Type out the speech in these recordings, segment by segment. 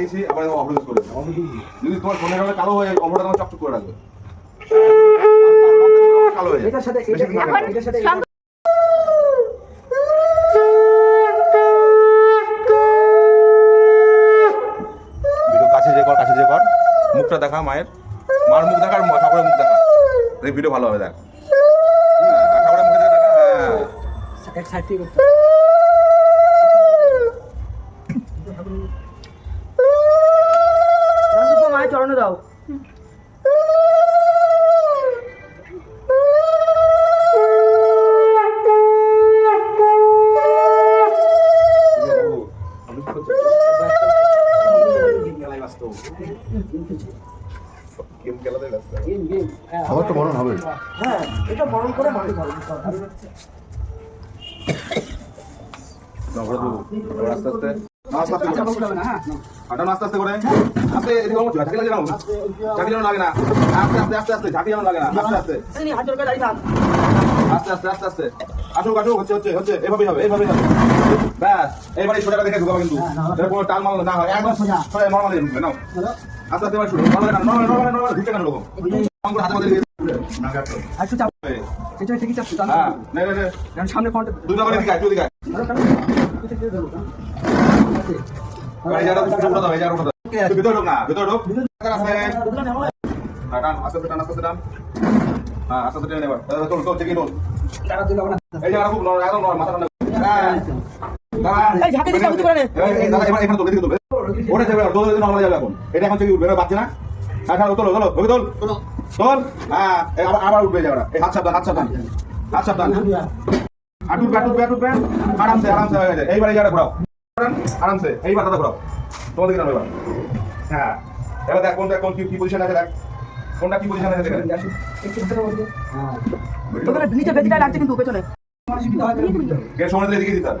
দিয়েছি আবার অপরাধ করে যদি তোমার ফোনের রঙে কালো হয়ে অপরাধ তোমার চকচক করে রাখবে। কালো হয়ে এটার সাথে। এটার সাথে কাছে যে কর কাছে যে কর। মুখটা দেখা মায়ের। মার মুখ দেখা আর ঠাকুরের মুখ দেখা। এই ভিডিও ভালো হবে দেখ। হ্যাঁ, ঠাকুরের মুখে দেখা হ্যাঁ। আবার তো বরণ হবে। হ্যাঁ এটা বরণ করে বাড়ি করো আস্তে আস্তে আস্তে। আস্তে চাপা করে। উঠাবে না হ্যাঁ। আস্তে আস্তে করে। আস্তে এদিকে ঝাঁকি লাগে না ঝাঁকি যেন লাগে না। আস্তে আস্তে আস্তে আস্তে ঝাঁকি যেন লাগে না। আস্তে আস্তে। এই হাত জোর করে দাঁড়িয়ে থাক। আস্তে আস্তে আস্তে আস্তে। আসুক আসুক হচ্ছে হচ্ছে হচ্ছে এভাবেই হবে এইভাবেই হবে। ব্যাস এইবারে সোজাটা দেখে ঢুকাবে কিন্তু। এটা কোনো টাল মাল না হয়। একদম সোজা। সোজা ঢুকবে নাও। আস্তে আস্তে শুরু নর্মালি নর্মালি নর্মালি নর্মালি ঢুকছে কেন অঙ্ক হাতে মাঝে দিয়ে চাপ এটা ঠিকই চাপ হ্যাঁ নে নে নে সামনে ফ্রন্টে দুই বাবার এদিকে আয়, তুই এদিকে আয়। এই জায়গাটা দাও, এই জায়গাটা দাও। ভিতরে ঢোক না, ভিতরে ঢোক। টান আস্তে। হ্যাঁ, টান, আস্তে আস্তে টান, আস্তে আস্তে টান। হ্যাঁ, আস্তে আস্তে টেনে নে এবার। এবার তোল, তোল, চেকিয়ে এই জায়গাটা খুব নরম, একদম নরম, মাথা ঠান্ডা। দাঁড়া। এই ঝাঁকে দিকে এই, এবার এখানে তোল। ওটা যাবে, তোল, এদিকে নরমালে যাবে এখন। এটা এখন চেকিয়ে উঠবে, বাচ্চা না? হ্যাঁ, হ্যাঁ, তোলো, তোলো, ওকে তোল। তোল। হ্যাঁ, আবার- আবার উঠবে এই জায়গাটা। এই হাত সাবধান, হাত সাবধান। হাত সাবধান। হাঁটু হাঁটু হাঁটু আরামসে আরামসে হয়ে গেছে এইবার এই ঘোরাও আরামসে এইবার দাদা ঘোরাও তোমার দিকে এবার হ্যাঁ এবার দেখ কোনটা কোন কি পজিশন আছে দেখ কোনটা কি পজিশন আছে দেখ তোদের নিচে বেদিটা লাগছে কিন্তু পেছনে কে সময় দিলে এদিকে দিতে হবে।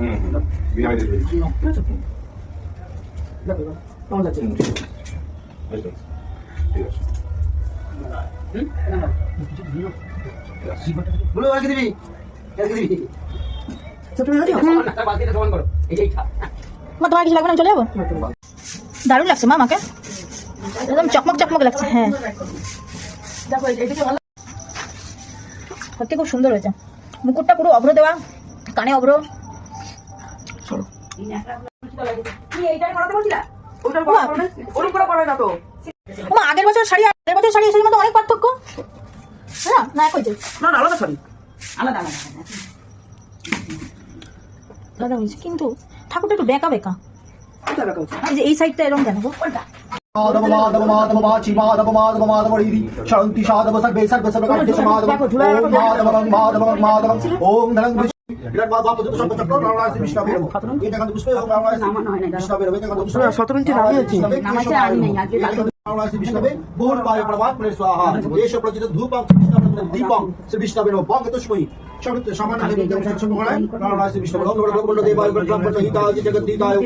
হুম বিনা কেমন ঠিক আছে। তোমার কিছু লাগবে না? আমি চলে যাব? দারুণ লাগছে মা আমাকে একদম চকমক চকমক লাগছে হ্যাঁ। দেখো সত্যি খুব সুন্দর হয়েছে। মুকুটটা পুরো অভ্র দেওয়া কানে অভ্র। আগের বছর শাড়ি আগের বছর শাড়ি এসের মধ্যে অনেক পার্থক্য। হ্যাঁ না এক হয়েছে। না আলাদা সরি আলাদা আলাদা দাদা হয়েছে কিন্তু ঠাকুরটা একটু বেঁকা বেঁকা। এই সাইডটা এরকম কেন গো মাধব মাধব মাধব বাচি মাধব মাধব মাধব রিরি শান্তি সাধব সর্বে সর্বে সর্বে কার্যে মাধব মাধব মাধব মাধব ওম ধনং ইঞ্চি নামই হচ্ছে নামাইছে আমি নেই আজকে নারায়ণ শ্রী বিষ্ণু বে বহু পায় প্রভাত প্লে স্বাহা দেশ প্রচিত ধূপম দীপম শ্রী বিষ্ণু বঙ্গ মনে প্রহিতায় জগদ্দীতায়